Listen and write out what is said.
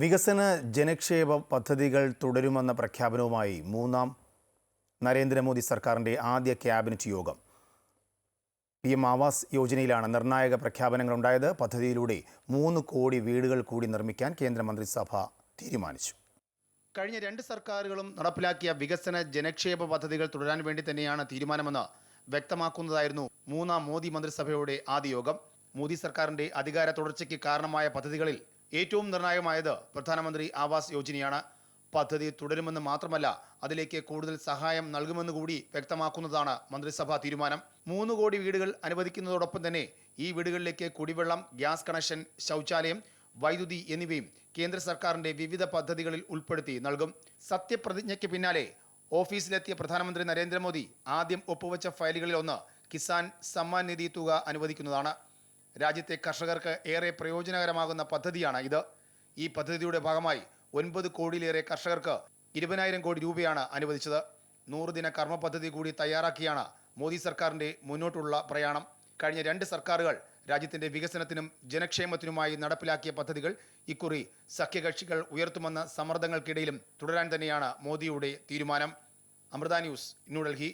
വികസന ജനക്ഷേമ പദ്ധതികൾ തുടരുമെന്ന പ്രഖ്യാപനവുമായി മൂന്നാം നരേന്ദ്രമോദി സർക്കാരിന്റെ ആദ്യ ക്യാബിനറ്റ് യോഗം. പി എം ആവാസ് യോജനയിലാണ് നിർണായക പ്രഖ്യാപനങ്ങൾ ഉണ്ടായത് പദ്ധതിയിലൂടെ മൂന്ന് കോടി വീടുകൾ കൂടി നിർമ്മിക്കാൻ കേന്ദ്രമന്ത്രിസഭ തീരുമാനിച്ചു. കഴിഞ്ഞ രണ്ട് സർക്കാരുകളും നടപ്പിലാക്കിയ വികസന ജനക്ഷേമ പദ്ധതികൾ തുടരാൻ വേണ്ടി തന്നെയാണ് തീരുമാനമെന്ന് വ്യക്തമാക്കുന്നതായിരുന്നു മൂന്നാം മോദി മന്ത്രിസഭയുടെ ആദ്യ യോഗം. മോദി സർക്കാരിന്റെ അധികാര തുടർച്ചയ്ക്ക് കാരണമായ പദ്ധതികളിൽ ഏറ്റവും നിർണായകമായത് പ്രധാനമന്ത്രി ആവാസ് യോജനയാണ്. പദ്ധതി തുടരുമെന്ന് മാത്രമല്ല അതിലേക്ക് കൂടുതൽ സഹായം നൽകുമെന്ന് കൂടി വ്യക്തമാക്കുന്നതാണ് മന്ത്രിസഭാ തീരുമാനം. മൂന്ന് കോടി വീടുകൾ അനുവദിക്കുന്നതോടൊപ്പം തന്നെ ഈ വീടുകളിലേക്ക് കുടിവെള്ളം ഗ്യാസ് കണക്ഷൻ ശൗചാലയം വൈദ്യുതി എന്നിവയും കേന്ദ്ര സർക്കാരിന്റെ വിവിധ പദ്ധതികളിൽ ഉൾപ്പെടുത്തി നൽകും. സത്യപ്രതിജ്ഞയ്ക്ക് പിന്നാലെ ഓഫീസിലെത്തിയ പ്രധാനമന്ത്രി നരേന്ദ്രമോദി ആദ്യം ഒപ്പുവച്ച ഫയലുകളിൽ ഒന്ന് കിസാൻ സമ്മാൻ നിധി തുക അനുവദിക്കുന്നതാണ്. രാജ്യത്തെ കർഷകർക്ക് ഏറെ പ്രയോജനകരമാകുന്ന പദ്ധതിയാണ് ഇത്. ഈ പദ്ധതിയുടെ ഭാഗമായി ഒൻപത് കോടിയിലേറെ കർഷകർക്ക് ഇരുപതിനായിരം കോടി രൂപയാണ് അനുവദിച്ചത്. നൂറുദിന കർമ്മ പദ്ധതി കൂടി തയ്യാറാക്കിയാണ് മോദി സർക്കാരിന്റെ മുന്നോട്ടുള്ള പ്രയാണം. കഴിഞ്ഞ രണ്ട് സർക്കാരുകൾ രാജ്യത്തിന്റെ വികസനത്തിനും ജനക്ഷേമത്തിനുമായി നടപ്പിലാക്കിയ പദ്ധതികൾ ഇക്കുറി സഖ്യകക്ഷികൾ ഉയർത്തുമെന്ന സമ്മർദ്ദങ്ങൾക്കിടയിലും തുടരാൻ തന്നെയാണ് മോദിയുടെ തീരുമാനം. അമൃത ന്യൂസ് ന്യൂഡൽഹി.